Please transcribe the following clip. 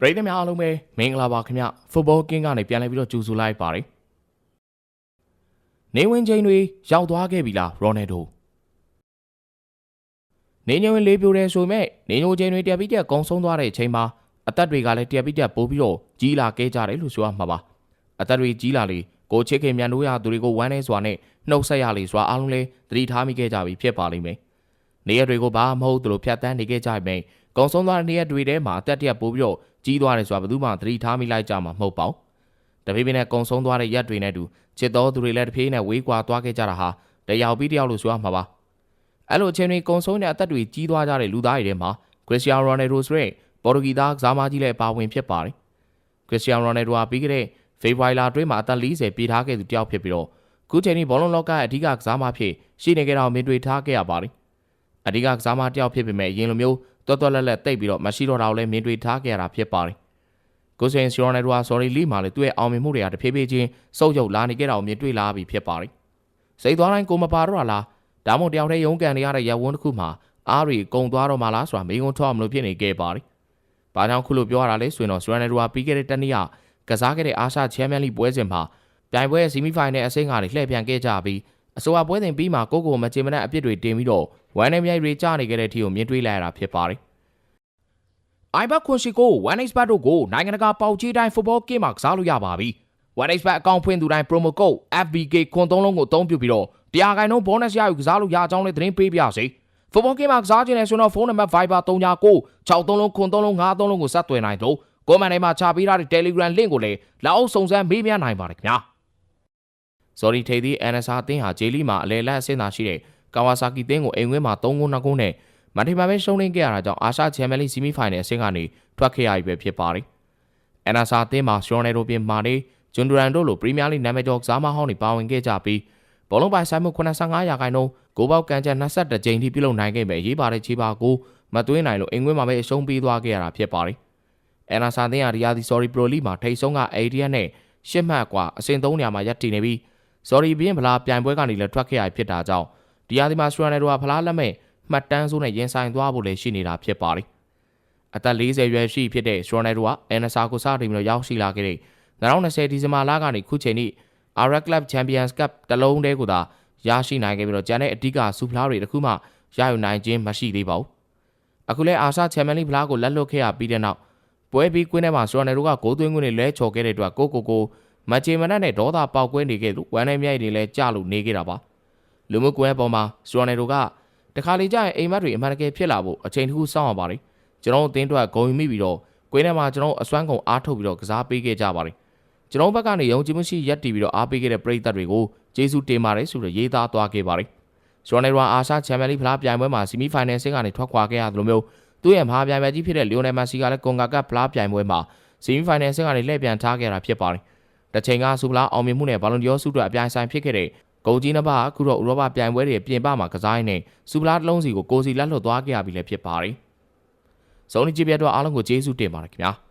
ပရိသတ်များအားလုံးပဲမင်္ဂလာပါခင်ဗျဖုတ်ဘောကင်းကနေပြန်လည်ပြီးတော့ကြိုဆိုလိုက်ပါတယ်နေဝင်ချိန်တွေရောက်သွားခဲ့ပြီလားရိုနယ်ဒိုနေညဝင်လေးပြိုတယ်ဆိုမဲ့နေညိုချိန်တွေတက်ပြီးတက်ကုံဆုံးသွားတဲ့အချိန်မှာအသက်တွေကလည်းတက်ပြီးတက်ပိုးပြီးတော့ကြီးလာခဲ့ကြတယ်လို့ဆိုရမှာပါအသက်တွေကြီးလာလေကိုချစ်ခင်မြန်တို့ရသူတွေကိုဝမ်းနေစွာနဲ့နှုတ်ဆက်ရလေစွာအားလုံးလည်းသတိထားမိခဲ့ကြပြီဖြစ်ပါလိမ့်မယ်နေရတွေကိုဘာမှမဟုတ်သလိုဖြတ်တန်းနေခဲ့ကြပြီ ကုံဆုံးသွားတဲ့နေရတွေထဲမှာအသက်တက်ပိုးပြီးတော့ကြီးသွားတယ်ဆိုတာဘယ်သူမှသတိထားမိလိုက်ကြမှာမဟုတ်ပါဘူးတဖြည်းဖြည်းနဲ့ကုံဆုံးသွားတဲ့ရက်တွေနဲ့တူချစ်တော်သူတွေလည်းတဖြည်းဖြည်းနဲ့ဝေးကွာသွားခဲ့ကြတာဟာတယောက်ပြီးတယောက်လို့ဆိုရမှာပါအဲ့လိုအချိန်တွေကုံဆုံးတဲ့အသက်တွေကြီးသွားကြတဲ့လူသားတွေထဲမှာခရစ္စတီယာနိုရိုနယ်ဒိုဆိုတဲ့ပေါ်တူဂီသားကစားမကြီးလည်းပါဝင်ဖြစ်ပါတယ်ခရစ္စတီယာနိုရိုနယ်ဒိုဟာပြီးခဲ့တဲ့ဖေဖော်ဝါရီလအတွင်းမှာအသက်40ပြည့်ထားခဲ့သူတယောက်ဖြစ်ပြီးတော့ခုချိန်นี้ဘောလုံးလောကရဲ့အဓိကကစားမဖြစ်ရှိနေကြတာကိုမြင်တွေ့ထားခဲ့ရပါတယ်အဓိကကစားမတယောက်ဖြစ်ပေမဲ့အရင်လိုမျိုး တွတ်တွတ်လက်လက်တိတ်ပြီးတော့မရှိတော့တာကိုလည်းမြင်တွေ့ထားခဲ့ရတာဖြစ်ပါတယ်ကိုစင်စီရိုနယ်ဒိုဟာဆော်ရီလီမှာလည်းသူ့ရဲ့အောင်မြင်မှုတွေကတဖြည်းဖြည်းချင်းစုပ်ယုပ်လာနေကြတာကိုမြင်တွေ့လာပြီးဖြစ်ပါတယ်စိတ်သွားတိုင်းကိုမပါတော့လားဒါမှမဟုတ်တယောက်တည်းရုန်းကန်နေရတဲ့ရဝန်းတစ်ခုမှာအားတွေကုံသွားတော့မှလားဆိုတာမေးခွန်းထုတ်အောင်လို့ဖြစ်နေခဲ့ပါတယ်။ဘာကြောင့်ခုလိုပြောရတာလဲဆိုရင်တော့စရန်နယ်ဒိုဟာပြီးခဲ့တဲ့တနေ့ကကစားခဲ့တဲ့အာရှချန်ပီယံလိပွဲစဉ်မှာပြိုင်ပွဲရဲ့ဆီမီဖိုင်နယ်အဆင့်ကနေလှည့်ပြန်ခဲ့ကြပြီး အဆိုအပွဲစဉ်ပြီးမှကိုကိုမချင်မနက်အပြစ်တွေတင်ပြီးတော့ဝမ်းနဲ့မြိုက်တွေကြားနေခဲ့တဲ့အထိကိုမြင်တွေ့လိုက်ရတာဖြစ်ပါတယ်။ iBet ခွန်ရှိကို 1xbet တို့ကိုနိုင်ငံတကာပေါက်ကြီးတိုင်း football game မှာကစားလို့ရပါပြီ။ 1xbet အကောင့်ဖွင့်သူတိုင်း promo code FBK ခွန်သုံးလုံးကိုအသုံးပြုပြီးတော့တရားခိုင်နှုန်း bonus ရယူကစားလို့ရအောင်လည်းသတင်းပေးပြစေ။ football game မှာကစားခြင်းနဲ့ဆိုတော့ဖုန်းနံပါတ် Viber 39 63လုံးခွန်သုံးလုံး53လုံးကိုဆက်သွယ်နိုင်လို့ကိုမန်ထဲမှာချပေးထားတဲ့ Telegram link ကိုလည်းလောက်အောင်စုံစမ်းမေးမြန်းနိုင်ပါတယ်ခင်ဗျာ။ ။ဇော်ဒီထိပ်သီး NSR အသင်းဟာဂျေလီမှာအလယ်လတ်အဆင့်သာရှိတဲ့ Kawasaki အသင်းကိုအိမ်ဝင်းမှာ3ဂိုး2ဂိုးနဲ့မန်တီမာပဲရှုံးနိမ့်ခဲ့ရတာကြောင့်အာရှချန်ပီယံလိဂ်ဆီမီဖိုင်နယ်အဆင့်ကနေထွက်ခဲ့ရပြီပဲဖြစ်ပါတယ်။ NSR အသင်းမှာရှော်နယ်ဒိုပြင်မာနေဂျွန်ဒူရန်တို့လိုပရီးမီးယားလိဂ်နာမည်ကျော်ကစားမဟောင်းတွေပါဝင်ခဲ့ကြပြီးဘောလုံးပိုင်ဆိုင်မှု85ရာခိုင်နှုန်းဂိုးပေါက်ကန်ချက်22ကြိမ်ထိပြုလုပ်နိုင်ခဲ့ပေရေးပါတဲ့ခြေပါကိုမသွင်းနိုင်လို့အင်ကွင်းမှာပဲအရှုံးပေးသွားခဲ့ရတာဖြစ်ပါတယ်။အန်နာဆာသင်းဟာဒီယာဒီဆော်ရီပရိုလိမှာထိတ်ဆုံးကအိန္ဒိယနဲ့ရှစ်မှတ်ကွာအဆင့်၃နေရာမှာရပ်တည်နေပြီး sorry ဘင်းဖလားပြိုင်ပွဲကနေလည်းထွက်ခဲ့ရဖြစ်တာကြောင့်ဒီယာဒီမှာစရနယ်တို့ကဖလားလက်မဲ့မှတ်တမ်းစုနဲ့ရင်ဆိုင်သွားဖို့လည်းရှိနေတာဖြစ်ပါတယ်။အသက်40ရွယ်ရှိဖြစ်တဲ့စရနယ်တို့ကအန်နာဆာကိုစားတင်ပြီးတော့ရောက်ရှိလာခဲ့တဲ့2020ဒီဇင်ဘာလကနေခုချိန်ထိ Ara Club Champions Cup တလုံးတည်းကိုသာရရှိနိုင်ခဲ့ပြီးတော့ကျန်တဲ့အဓိကစူဖလားတွေတခုမှရယူနိုင်ခြင်းမရှိသေးပါဘူး။အခုလဲအာရှချန်ပီယံလိဖလားကိုလက်လွတ်ခဲ့ရပြီးတဲ့နောက်ပွဲပြီးကွင်းထဲမှာစတော်နယ်တို့ကဂိုးသွင်းခွင့်တွေလဲချော်ခဲ့တဲ့အတွက်ကိုကိုကို မချေမနက်နဲ့ဒေါသပေါက်ကွဲနေခဲ့သူဝမ်းနဲ့မြိုက်တွေလဲကြလို့နေခဲ့တာပါ။လူမှုကွဲပေါ်မှာစတော်နယ်တို့ကတခါလေကြာရင်အိမ်မက်တွေအမှန်တကယ်ဖြစ်လာဖို့အချိန်တစ်ခုစောင့်ရပါတယ်။ကျွန်တော်အသင်းအတွက်ဂုံယူမိပြီးတော့ကွင်းထဲမှာကျွန်တော်အစွမ်းကုန်အားထုတ်ပြီးတော့ကစားပေးခဲ့ကြပါတယ်။ကျွန်တော်ဘက်ကနေယုံကြည်မှုရှိရက်တည်ပြီးတော့အားပေးခဲ့တဲ့ပရိသတ်တွေကိုကျေးဇူးတင်ပါတယ်ဆိုတော့ရေးသားသွားခဲ့ပါတယ်။စတော်နယ်တို့အာရှချန်ပီယံလိဖလားပြိုင်ပွဲမှာဆီမီဖိုင်နယ်ဆင့်ကနေထွက်ခွာခဲ့ရသလိုမျိုးသူ့ရဲ့မဟာပြိုင်ပွဲကြီးဖြစ်တဲ့လီယိုနယ်မက်ဆီကလည်းကွန်ဂါကပ်ဖလားပြိုင်ပွဲမှာဆီမီဖိုင်နယ်ဆင့်ကနေလှည့်ပြန်ထားခဲ့တာဖြစ်ပါတယ်။ တစ်ချိန်ကစူပလာအောင်မြင်မှုနဲ့ဘာလွန်ဒီယောဆုတို့အပြိုင်ဆိုင်ဖြစ်ခဲ့တဲ့ဂိုကြီးနှစ်ပါးအခုတော့ဥရောပပြိုင်ပွဲတွေပြင်ပမှာကစားရင်းနဲ့စူပလာတစ်လုံးစီကိုကိုစီလက်လွတ်သွားခဲ့ရပြီလည်းဖြစ်ပါတယ်။ဇုံးကြီးပြတ်တော့အားလုံးကိုကျေးဇူးတင်ပါတယ်ခင်ဗျာ။